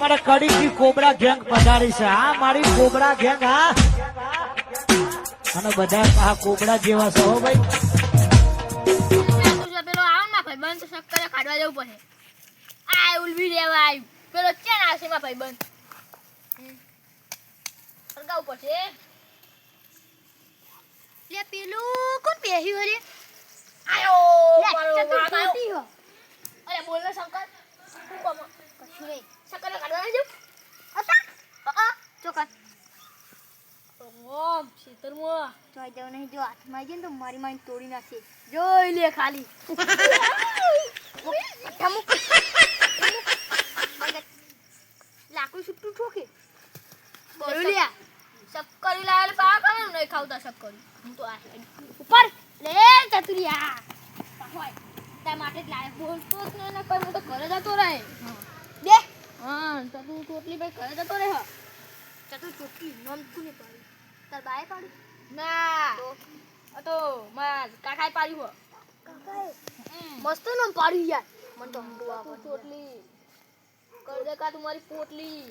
અમારે કડીકી cobra gang પધારી છે. હા મારી કોબરા ગેંગ હા. અને બધા આ કોબરા જેવા છે ભાઈ. પેલું છે પેલો આવો ને ભાઈ બંધ શક્કરે કાઢવા જવું પડે. આ ઉલવી લેવા આવ્યું પેલો ચેન આવશે માં ભાઈ બંધ. સળગાવવું પડશે. લે પેલું કોણ બેહ્યું હરે આયો મારો અરે બોલ ને શંકર. શું કામ? કશું નહીં. શક્કરે કાઢવા ના જવું હતા ચોકન ઓમ શીતળમાં જોઈ દેવ નહીં જો હાથમાં આવી તો મારી મારી તોડી નાખશે જોઈ લે ખાલી લાકડું છૂટું ઠોકે બોલું લે શક્કરી લાવેલ પા કરો નહીં ખાવતા શક્કરી હું તો આ ઉપર લે ચતુરિયા હોય તાર માટે જ લાવે બોલતો જ નહીં કોઈ હું તો ઘરે જતો રહે હા તો તું ટોટલી ભાઈ ઘરે જતો રહે? હા. તું ચોકી નોમ કોને પાડી? તાર બાએ પાડી? ના. તો? તો મારા કાકાએ પાડ્યું હો. કાકાએ? મસ્ત નોમ પાડી યાર. મને તો હંડું તું ટોટલી કર દે કા તમારી પોટલી.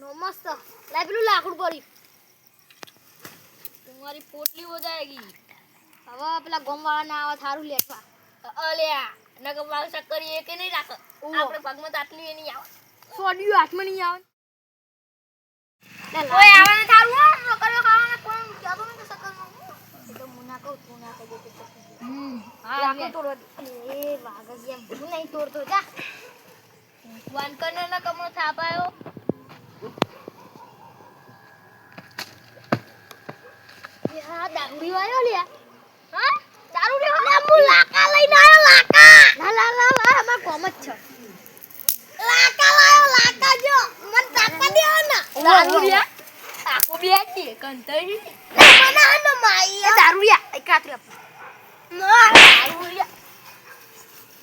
નો મસ્ત. લાય પેલું લાકડું પડી. તમારી પોટલી હો જાયગી. હવે પેલા ગોમવાળા ના આવે થારું લેખવા અલ્યા નગર મારું ચક્કર એ કે નહીં રાખે. આપણે પગમાં તાટલી એ નહીં આવે. સોડિયું હાથમાં નહીં આવે કોઈ આવે ને થારું હો નકરીઓ ખાવાના કોણ કહેતો તો મુના કહું તું ના કહી દે તો હમ લાકડું તોડવા એ વાઘ જ હું નહીં તોડતો જા. વાનકરને ના કમળો થાપાયો યા દારૂડી વાળો લ્યા હા? દારૂ લેવા લે લાકા લઈને આવ્યો લાકા. ના લા લા લા અમાર કોમ જ છે. લાકા લાયો લાકા જો મન તાપા દેવો ને દારૂડિયા આખું બે હતી કંતરી મને હનો માઈ દારૂડિયા એક કાતરી આપ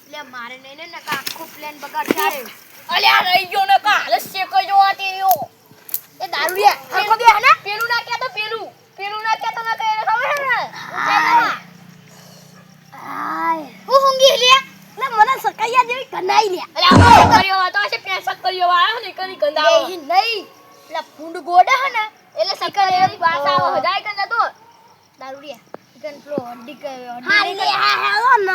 લે મારે નહીં ને નકા આખો પ્લેન બગાડ અલ્યા રહી ગયો ને કાલે શેકો જો આતી રહ્યો એ દારૂડિયા હરખો બે. હે ને પેલું ના તો પેલું. પેલું ના તો ના કહે ખબર છે ને આય હું હુંગી લે લે મને સકાયા જેવી કનાઈ લે. અલ્યા આ કર્યો હતો છે પેસક કર્યો આયો ને કરી ગંદાવો એ નહીં. લે ફૂંડ ગોડા હે ને એટલે સકર એની વાત આવો હજાય કે નતો દારૂડિયા ઈકન પ્રો હડ્ડી કે હા લે હા હેલો ન.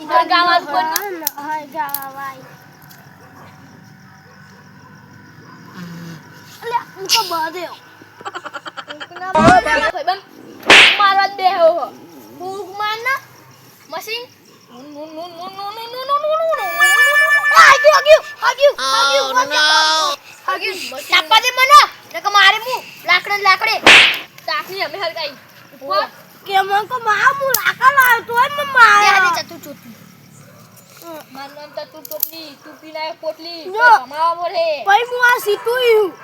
ઈકન ગાવાત કોણ હા ગાવાય અલે હું. તો બાધ્યો મારવા જ હો. માર ના મશીન પોટલી કમાવો રે પઈ હું આ સીટું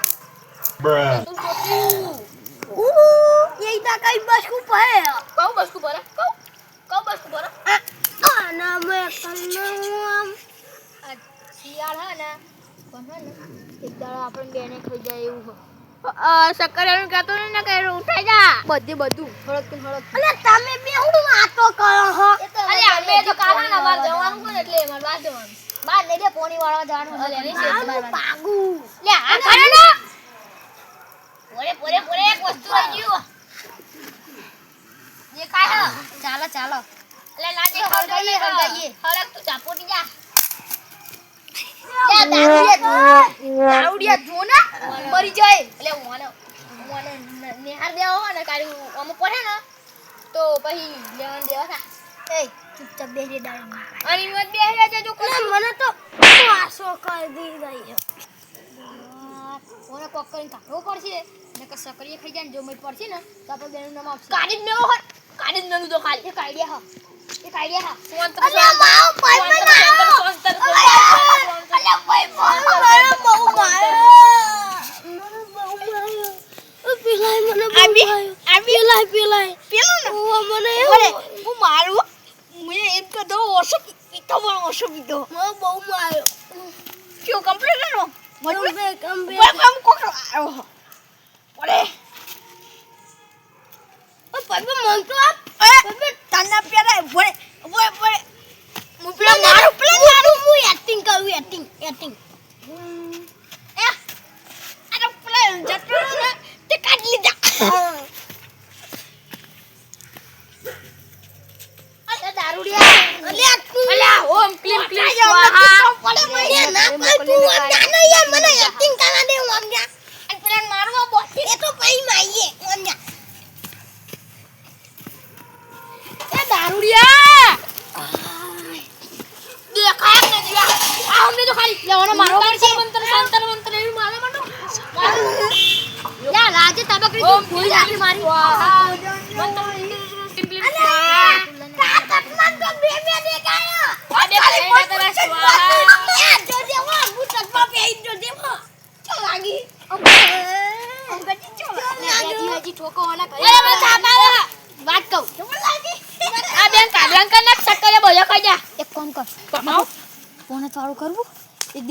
બ્રા તું પોટલી ઓ એ તા કઈ બસ કુ પહે કઉ બસ કુ પરા આના મે કન્નમ આ શિયાળ હે ને પણ હે ને એક દાડો આપણે બેને ખાઈ જાય એવું હે શક્કર એનું કહેતો ને કે ઉઠાઈ જા બધી બધું હળક તું હળક. અલે તમે બે હું વાતો કરો હો? અરે અમે તો કાલા ના વાર જવાનું કોને એટલે એમાં વાર જવાનું બાર લઈ લે પોણી વાળવા જવાનું એની શેઠ બાર પાગુ. લે આ કરે ને. પોરે પોરે પોરે એક વસ્તુ આવી ગયું. જે ખાય ચાલો ચાલો. એટલે ના હળગાઈએ, હળગાઈએ. હળક તું ચાપોટી જા લે દારૂડિયા દારૂડિયા જો ને મરી જાય એટલે મને મને નિહાર દેવો હોય ને કાઢી અમુક પડે ને તો પછી લેવાનું દેવા થા એ ચૂપચાપ બેસી દારૂ અને મત બે હજાર જજો મને તો આસો કરી દીધી ઓને કોક કરીને કાઢવો પડશે ને કે સકરીએ ખાઈ જાય ને જો મય પડશે ને તો આપણે બેનું નામ આવશે કાઢી જ મેળો હોય કાઢી જ તો ખાલી એક આઈડિયા હા એક આઈડિયા હા સોન તો અલ્યા મારો ભાઈ બનાવો સોન તો અલ્યા ભાઈ મારો મારો બહુ મને માર્યો પેલાય મને બહુ માર્યો પેલાય પેલાય પેલો ને મને હું મારું મેં એમ કદો ઓછો પીતો પણ ઓછો પીતો મને બહુ માર્યો ક્યું કમ્પ્લીટ નો કમ્પે કમ્પે કામ કોક આવ્યો પડે પપ્પા મન તો આપ પપ્પા તને પેરા ભોય ભોય ભોય મુ પેલા મારું પેલા મારું હું એક્ટિંગ કરું એક્ટિંગ એક્ટિંગ એ! અરે પેલા જતો ને તે કાઢી લીધા. અરે દારૂડિયા. અલ્યા તું અલ્યા ઓમ ક્લીમ ક્લીમ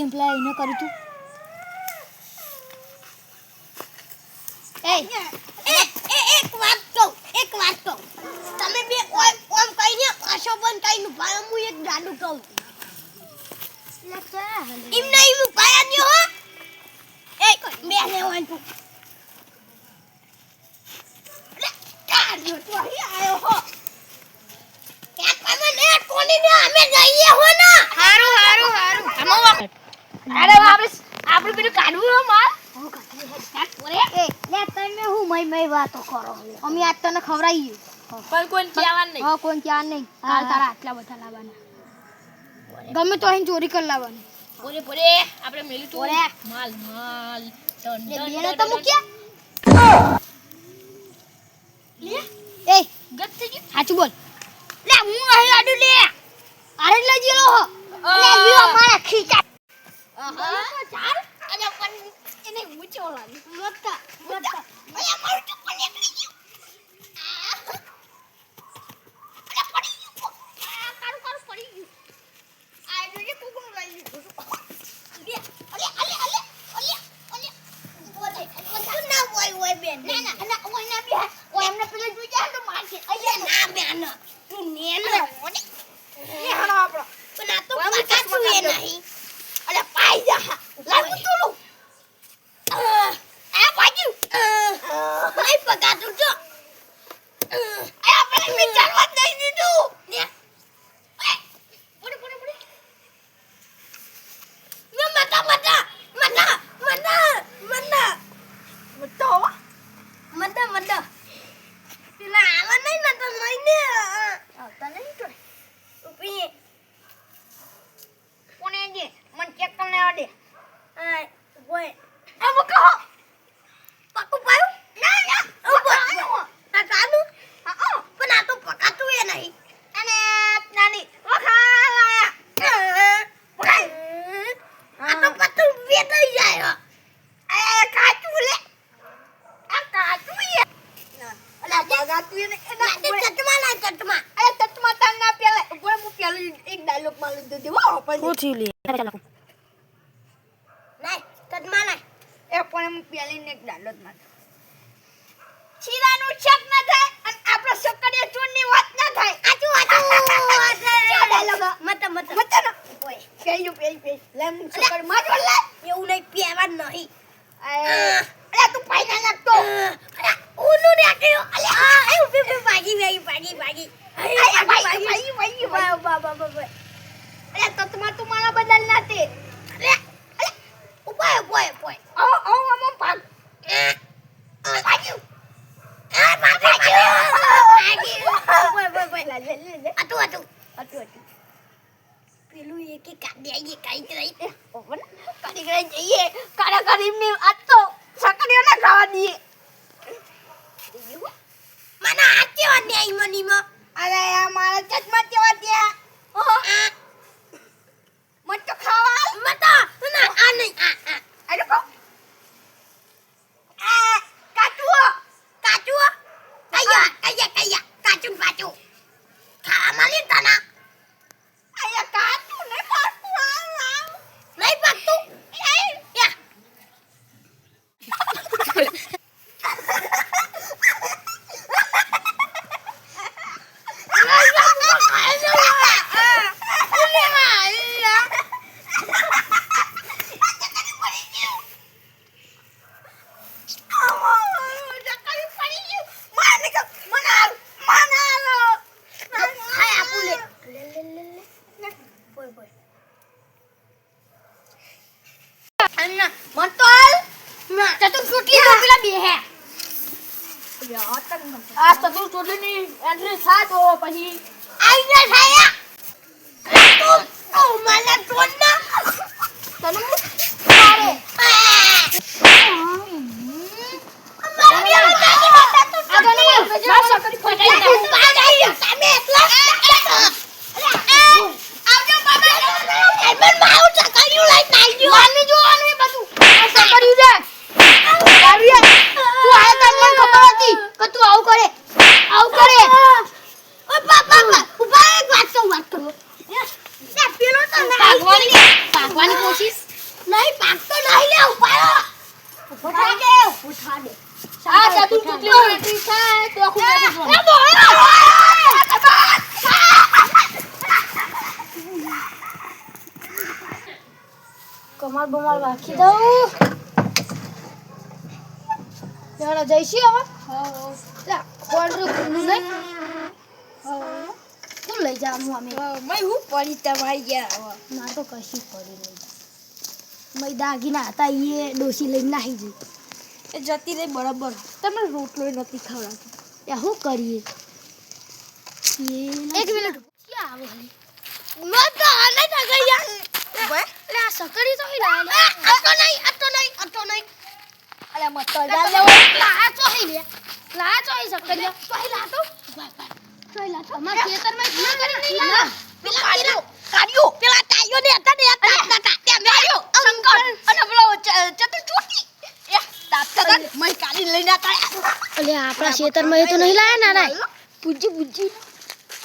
એકદમ પેલા એને કર્યું તું. એ એ એ એક વાત કહું એક વાત કહું. તમે બે ઓમ ઓમ કઈને આશો બંધ કઈને ભાઈ હું એક જાદુ કહું. એમ નહીં હું પાયા દ્યો હો. એ બે ને અહીં આયો હો. એક પામે ને કોની ને અમે જઈએ હો ના. હારું હારું હારું. વાક. અરે આપણે આપણે પેલું કાઢવું માર. લે તમે હું મય મય વાતો કરો? અમે આજ તને ખવડાવી પણ કોઈ કહેવાનું નહીં. હા કોઈ ક્યાં નહીં. કાલ તારા આટલા બધા લાવવાના. ગમે તો અહીં ચોરી કરી લાવવાની. પોરે પોરે આપણે મેલું તો. માલ માલ. ડન ડન તો મૂક્યા. લે. એ. ગત થઈ ગયું. સાચું બોલ. લે હું અહીં લાડુ લે. અરે લઈ ગયેલો હો લે લ્યો મારા ખીચા આહા. અને પણ એને ઊંચો લાગે મત મત અયા મારું નીકળી ગયું આ. અરે પડી ગયું આ કારું કારું પડી ગયું આ જોજે કુકડું લઈ લીધું લે અલે અલે અલે અલે અલે બોલે તું ના બોય ઓય બેન ના ના ના ઓય ના બે ઓય એમને પેલે જોઈ જાય તો મારશે અયા ના બેન તું નેનો ઓને નેનો આપણો પણ આ તો પકાતું એ નહીં અલે પાઈ જા લાગુ તું આ બાજુ નહીં પકાતું જો આ આપણે મે ચાલવા જ નહીં દીધું ને પડે પડે પડે મે મતા મતા મતા મતા મતા મતો મતા મતા પેલા આવા નહીં ને તો નહીં ને આવતા નહીં તો ઉપી કોને જે મન ચેક કરને આડે આ ઓય આ મકો પાકુ પાયું ના ના ઓ પાયું આ કાનુ હા પણ આ તો પકાતું એ નહીં અને નાની વખા લાયા પકાય આ તો પતું બે થઈ જાય એ કાચું લે આ કાચું એ અલા પકાતું એ નહીં ના ચટમા ના ચટમા એ ચટમા તાર ના પેલા ઉપર હું પેલું એક ડાયલોગમાં પણ થયું લે? ચાલો. નહીં કદમાં નહીં એ પણ એમ પેલીને એક ડાયલોગમાં શીરાનું શક ના થાય અને આપણો સકડિયા ચૂરની વાત ના થાય. આચું આચું. ડાયલોગ મત મત. મત ના. ઓય. પેયું પેયું પેયું લેમ સકડમાં લે. એવું નહીં પહેવા નહીં. અરે તું પાઈ ના નાખતો અરે ઓનું ને અલે આ ભાગી ભાગી ભાગી. અરે તો તું મારા બદલ ના તે અરે અરે ઉપાય ઉપાય ઉપાય. આવો આવો આવો ભાગ. ભાગ્યું. આ ભાગ્યું. ભાગ્યું. ઉપાય ઉપાય લે લે લે આટુ આટુ આટુ આટુ પેલું એક એક કાઢી આઈએ કાઈ કરી ઓપન કાઢી કરી જઈએ. કાળા કરીમને આજ તો સકડીઓ ના ખાવા દઈએ. મને હાથ કેવા દે મનીમાં? અરે આ મારા ચશ્મા કેવા દે? મત તો ખાવા મત ના આ નહીં આ આ આ લોકો આ કાચુઓ કાચુઓ કયા કયા કયા કાચું કાચું ખાવા મળી તના આયા કાચું નહીં પાકતું નહીં પાકતું યા આ સતું સાત હોવો પછી આઈને છાયા તું તું મને છોડ ના તને હું મારે એટલી બેટરી થાય તો આખું બેટરી જોવાનું. કમાલ બમાલ રાખી દઉં. જઈશું હવે? લે, નહીં? શું લઈ જવાનું અમે મય હું પડી તમારી ગયા હવે. ના તો કશું પડી નહીં. મય દાગીના હતા એ ડોસી લઈને નાહી જઈ એ જતી રહી બરાબર. તમે રોટલો નથી ખવડાવતો એ શું કરીએ? એક મિનિટ ક્યાં આવે? હલી? તો આને ના ગઈ યાર. એટલે આ સકડી તો હિલા આ તો નહીં આ તો નહીં આ તો નહીં. અલે મત તો જા લે લા તો હી લે લા તો હી સકડી તો હી લા તો. તો લા તો. માં ખેતરમાં ના કરી નહીં લા પેલા કાઢ્યો કાઢ્યો. પેલા ટાઈઓ ને હતા ને હતા હતા તે મેર્યો શંકર. અને પેલો ચતુર ચોટી. એ તાતા તન મય કાઢી લઈને આતા અલે આપણા ખેતરમાં એ તો નહીં લાયા ના ના પૂજી પૂજી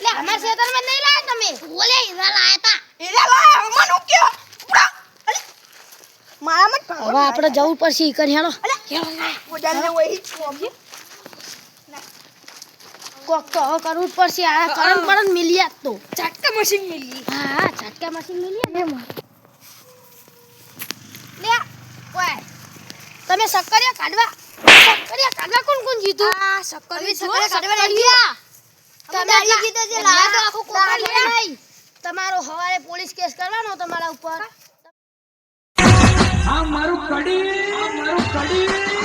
લે અમાર ખેતરમાં નહીં લાયા તમે? ઓલે ઈરા લાયા હતા એલા લા મનો કે ઉડા અલે મારા મત હવે આપણે જવું પડશે ઈ કરી હેલો અલે ઉડાલ ને વહી છો કોક તો હવે કરવું જ પડશે. આ કરંટ પરંટ મિલી આજ તો. ચાકા મશીન મિલી હા હા ઝટકા મશીન મિલી ને એમાં. લે ઓય. તમે સક્કરિયા કાઢવા સક્કરિયા કાઢવા કોણ કોણ જીતું આ શક્કર તમે સક્કરિયા કાઢવા નહીં તમે દાઢી જીતે જે લાયા તો આખો કોકા લઈ તમારો હવારે પોલીસ કેસ કરવાનો તમારા ઉપર. આ મારું કડી આ મારું કડી.